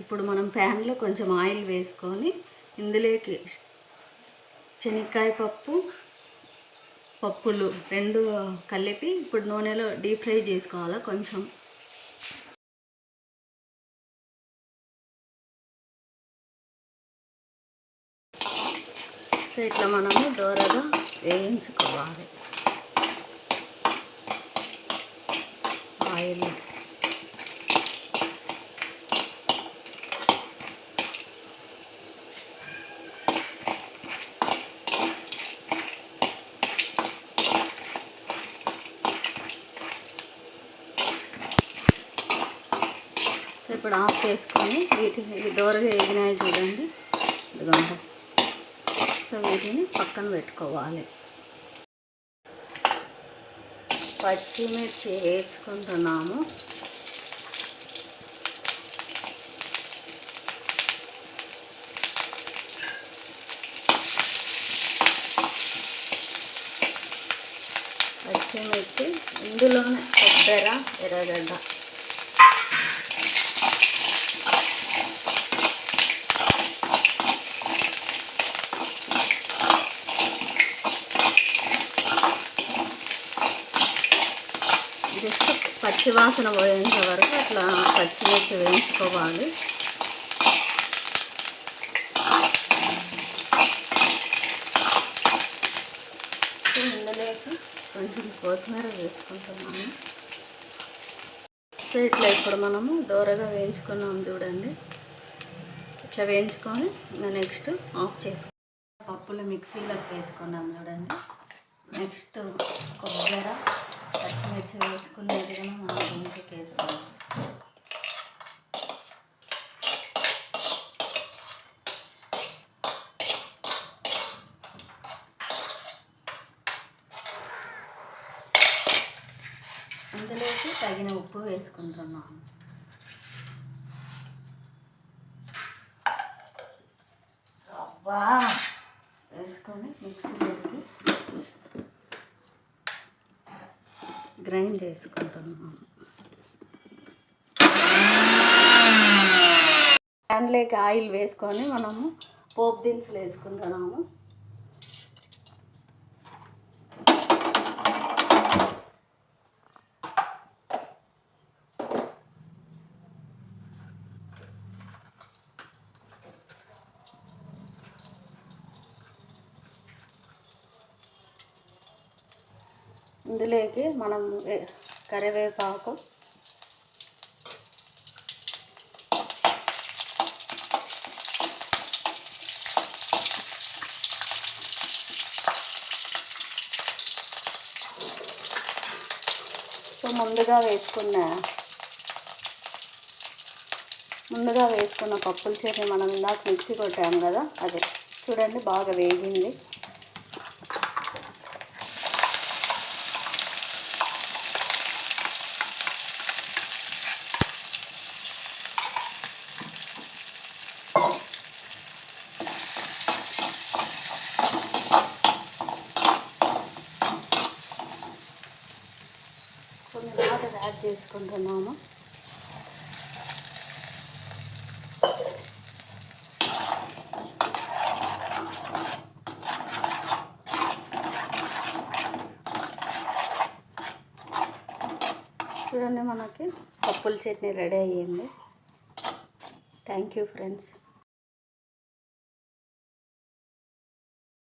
ఇప్పుడు మనం ప్యాన్లో కొంచెం ఆయిల్ వేసుకొని ఇందులోకి శనక్కాయ పప్పు పప్పులు రెండు కలిపి ఇప్పుడు నూనెలో డీప్ ఫ్రై చేసుకోవాలా కొంచెం? సో ఇట్లా మనము దోరగా వేయించుకోవాలి. ఆయిల్ ఇప్పుడు ఆఫ్ చేసుకొని వీటిని దూరగా వేగినాయి చూడండి. ఇదిగోండి. సో వీటిని పక్కన పెట్టుకోవాలి. పచ్చిమిర్చి వేసుకుంటున్నాము. పచ్చిమిర్చి ఇందులోనే కొబ్బరి ఎర్రగడ్డ. జస్ట్ పచ్చివాసన పోయేంత వరకు అట్లా పచ్చిమిర్చి వేయించుకోవాలి. ఇందులోకి కొంచెం కొత్తిమీర వేసుకుంటున్నాను. సో ఇట్లా ఇప్పుడు మనము దూరగా వేయించుకున్నాం చూడండి. ఇట్లా వేయించుకొని ఇంకా నెక్స్ట్ ఆఫ్ చేసుకున్నాం పప్పులు మిక్సీలోకి వేసుకున్నాం చూడండి. నెక్స్ట్ కొబ్బరి పచ్చిమిర్చి వేసుకునేది కూడా మనం ఇంటికి వేసుకోవాలి అందులోకి తగిన ఉప్పు వేసుకుంటున్నాము వేసుకొని మిక్సీలోకి గ్రైండ్ చేసుకుంటున్నాము ప్యాన్లోకి ఆయిల్ వేసుకొని మనము పోపు దినుసులు వేసుకుంటున్నాము. ఇందులోకి మనం కరివేపాకు సో ముందుగా వేసుకున్న ముందుగా వేసుకున్న పప్పుల చేసి మనం ఇందాక మిక్సీ కొట్టాము కదా అదే. చూడండి బాగా వేగింది. యాడ్ చేసుకుంటున్నాము చూడండి మనకి పప్పుల చట్నీ రెడీ అయ్యింది. Thank you friends